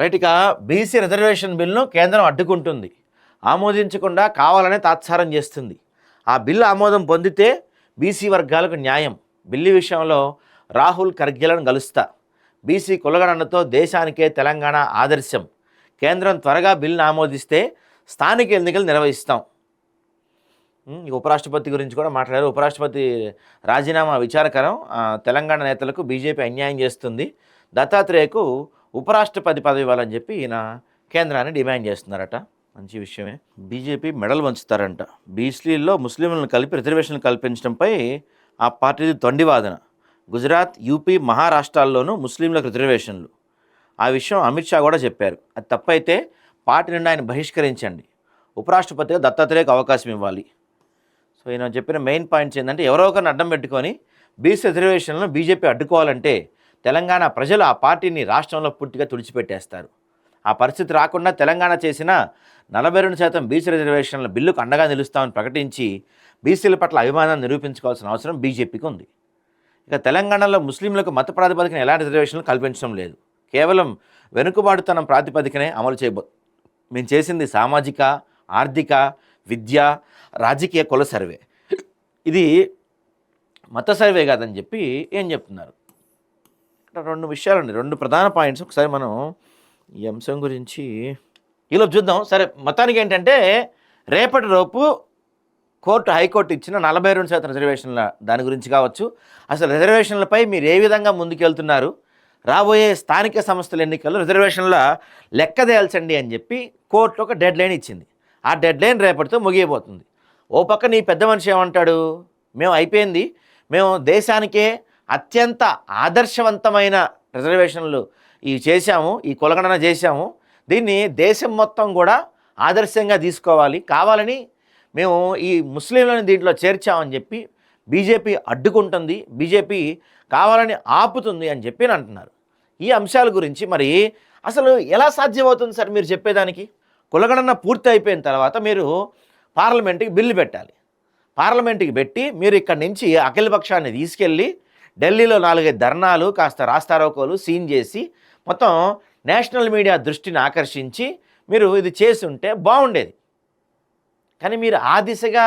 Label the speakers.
Speaker 1: Right ఇక BC reservation బిల్ను కేంద్రం అడ్డుకుంటుంది. ఆమోదించకుండా కావాలనే తాత్సారం చేస్తుంది. ఆ బిల్లు ఆమోదం పొందితే బీసీ వర్గాలకు న్యాయం. బిల్లు విషయంలో రాహుల్ ఖర్గేలను కలుస్తా బీసీ కులగణనతో దేశానికే తెలంగాణ ఆదర్శం. కేంద్రం త్వరగా బిల్లును ఆమోదిస్తే స్థానిక ఎన్నికలు నిర్వహిస్తాం. ఉపరాష్ట్రపతి గురించి కూడా మాట్లాడారు. ఉపరాష్ట్రపతి రాజీనామా విచారకరం తెలంగాణ నేతలకు బీజేపీ అన్యాయం చేస్తుంది. దత్తాత్రేయకు ఉపరాష్ట్రపతి పదవి ఇవ్వాలని చెప్పి ఈయన కేంద్రాన్ని డిమాండ్ చేస్తున్నారట. మంచి విషయమే. బీజేపీ మెడల్ వంచుతారంట. బీసీల్లో ముస్లింలను కలిపి రిజర్వేషన్లు కల్పించడంపై ఆ పార్టీది తొండివాదన. గుజరాత్ యూపీ మహారాష్ట్రాల్లోనూ ముస్లింలకు రిజర్వేషన్లు. ఆ విషయం అమిత్ షా కూడా చెప్పారు. అది తప్పైతే పార్టీ నుండి ఆయన బహిష్కరించండి. ఉపరాష్ట్రపతిగా దత్తాత్రేయకు అవకాశం ఇవ్వాలి. సో ఈయన చెప్పిన మెయిన్ పాయింట్స్ ఏంటంటే ఎవరో ఒకరిని అడ్డం పెట్టుకొని బీసీ రిజర్వేషన్లను బీజేపీ అడ్డుకోవాలంటే తెలంగాణ ప్రజలు ఆ పార్టీని రాష్ట్రంలో పూర్తిగా తుడిచిపెట్టేస్తారు. ఆ పరిస్థితి రాకుండా తెలంగాణ చేసిన నలభై రెండు శాతం బీసీ రిజర్వేషన్ల బిల్లుకు అండగా నిలుస్తామని ప్రకటించి బీసీల పట్ల అభిమానాన్ని నిరూపించుకోవాల్సిన అవసరం బీజేపీకి ఉంది. ఇక తెలంగాణలో ముస్లింలకు మత ప్రాతిపదికన ఎలాంటి రిజర్వేషన్లు కల్పించడం లేదు. కేవలం వెనుకబాటుతనం ప్రాతిపదికనే అమలు చేయబో మేము చేసింది సామాజిక ఆర్థిక విద్య రాజకీయ కుల సర్వే. ఇది మత సర్వే కాదని చెప్పి ఏం చెప్తున్నారు? రెండు విషయాలండి. రెండు ప్రధాన పాయింట్స్. ఒకసారి మనం ఈ అంశం గురించి ఈలోపు చూద్దాం. సరే మొత్తానికి ఏంటంటే రేపటి లోపు కోర్టు హైకోర్టు ఇచ్చిన నలభై రెండు శాతం రిజర్వేషన్ల దాని గురించి కావచ్చు. అసలు రిజర్వేషన్లపై మీరు ఏ విధంగా ముందుకెళ్తున్నారు? రాబోయే స్థానిక సంస్థల ఎన్నికల్లో రిజర్వేషన్ల లెక్క అని చెప్పి కోర్టు ఒక డెడ్ లైన్ ఇచ్చింది. ఆ డెడ్ లైన్ రేపటితో ముగియబోతుంది. ఓ పక్క నీ పెద్ద మనిషి ఏమంటాడు? మేము అయిపోయింది. మేము దేశానికే అత్యంత ఆదర్శవంతమైన రిజర్వేషన్లు ఇవి చేశాము ఈ కులగణన చేశాము. దీన్ని దేశం మొత్తం కూడా ఆదర్శంగా తీసుకోవాలి. కావాలని మేము ఈ ముస్లింలను దీంట్లో చేర్చామని చెప్పి బీజేపీ అడ్డుకుంటుంది బీజేపీ కావాలని ఆపుతుంది అని చెప్పి అంటున్నారు. ఈ అంశాల గురించి మరి అసలు ఎలా సాధ్యమవుతుంది సార్ మీరు చెప్పేదానికి? కులగణన పూర్తి అయిపోయిన తర్వాత మీరు పార్లమెంట్కి బిల్లు పెట్టాలి. పార్లమెంట్కి పెట్టి మీరు ఇక్కడ నుంచి అఖిలపక్షాన్ని తీసుకెళ్ళి ఢిల్లీలో నాలుగైదు ధర్నాలు కాస్త రాస్తారోకోలు సీన్ చేసి మొత్తం నేషనల్ మీడియా దృష్టిని ఆకర్షించి మీరు ఇది చేసి ఉంటే బాగుండేది కానీ మీరు ఆ దిశగా